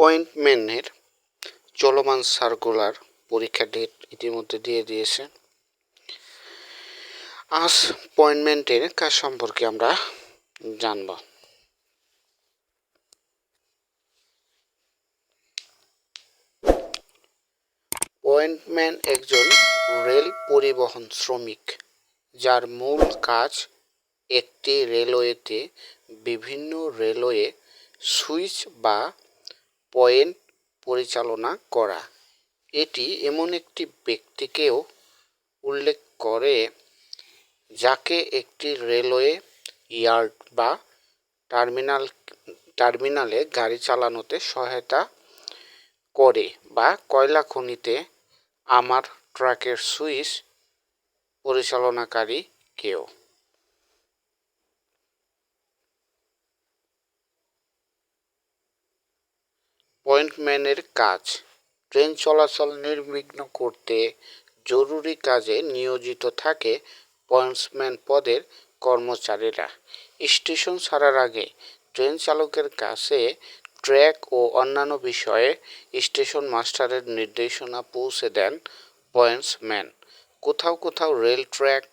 পয়েন্টম্যানের চলমান সার্কুলার পরীক্ষা ডেট ইতিমধ্যে দিয়ে দিয়েছে। আজ পয়েন্টমেন্টের কাজ সম্পর্কে আমরা জানব। পয়েন্টম্যান একজন রেল পরিবহন শ্রমিক, যার মূল কাজ একটি রেলওয়েতে বিভিন্ন রেলওয়ে সুইচ বা পয়েন্ট পরিচালনা করা। এটি এমন একটি ব্যক্তিকেও উল্লেখ করে যাকে একটি রেলওয়ে ইয়ার্ড বা টার্মিনাল, টার্মিনালে গাড়ি চালানোতে সহায়তা করে বা কয়লা খনিতে আমার ট্রাকের সুইচ পরিচালনাকারী কেউ। পয়েন্টম্যানের কাজ। ট্রেন চলাচল নির্বিঘ্ন করতে জরুরি কাজে নিয়োজিত থাকে পয়েন্টসম্যান পদের কর্মচারীরা। স্টেশন ছাড়ার আগে ট্রেন চালকের কাছে ট্র্যাক ও অন্যান্য বিষয়ে স্টেশন মাস্টারের নির্দেশনা পৌঁছে দেন পয়েন্টসম্যান। কোথাও কোথাও রেল ট্র্যাক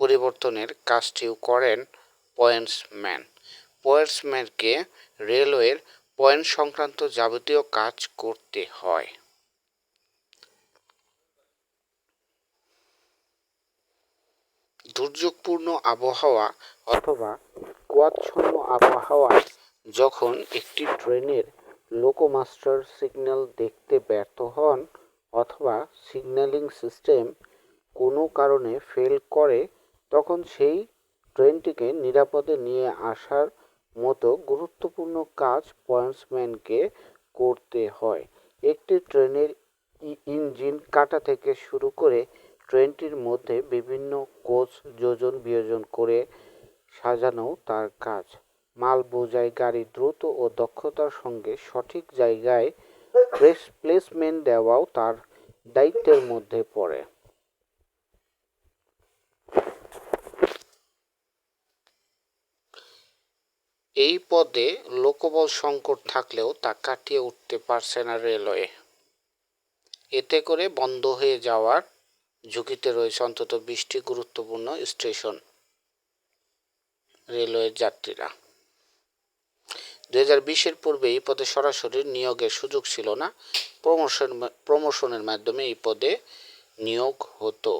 পরিবর্তনের কাজটিও করেন পয়েন্টসম্যান। পয়েন্টসম্যানকে রেলওয়ের পয়েন্ট সংক্রান্ত যাবতীয় কাজ করতে হয়। দুর্যোগপূর্ণ আবহাওয়া অথবা কুয়াচ্ছন্ন আবহাওয়ায় যখন একটি ট্রেনের লোকোমাস্টার সিগন্যাল দেখতে ব্যর্থ হন অথবা সিগন্যালিং সিস্টেম কোনো কারণে ফেল করে, তখন সেই ট্রেনটিকে নিরাপদে নিয়ে আসার মতো গুরুত্বপূর্ণ কাজ পয়েন্টসম্যানকে করতে হয়। একটি ট্রেনের ইঞ্জিন কাটা থেকে শুরু করে ট্রেনটির মধ্যে বিভিন্ন কোচ যোজন বিয়োজন করে সাজানো তার কাজ। মাল বোঝাই গাড়ি দ্রুত ও দক্ষতার সঙ্গে সঠিক জায়গায় প্লেস, প্লেসমেন্ট দেওয়াও তার দায়িত্বের মধ্যে পড়ে। এই পদে লোকবল সংকট থাকলেও তা কাটিয়ে উঠতে পারছে না রেলওয়ে। এতে করে বন্ধ হয়ে যাওয়ার ঝুঁকিতে রয়েছে অন্তত বিশটি গুরুত্বপূর্ণ স্টেশন রেলওয়ের যাত্রীরা। দু হাজার বিশের পূর্বে এই পদে সরাসরি নিয়োগের সুযোগ ছিল না। প্রমোশন প্রমোশনের মাধ্যমে এই পদে নিয়োগ হতো।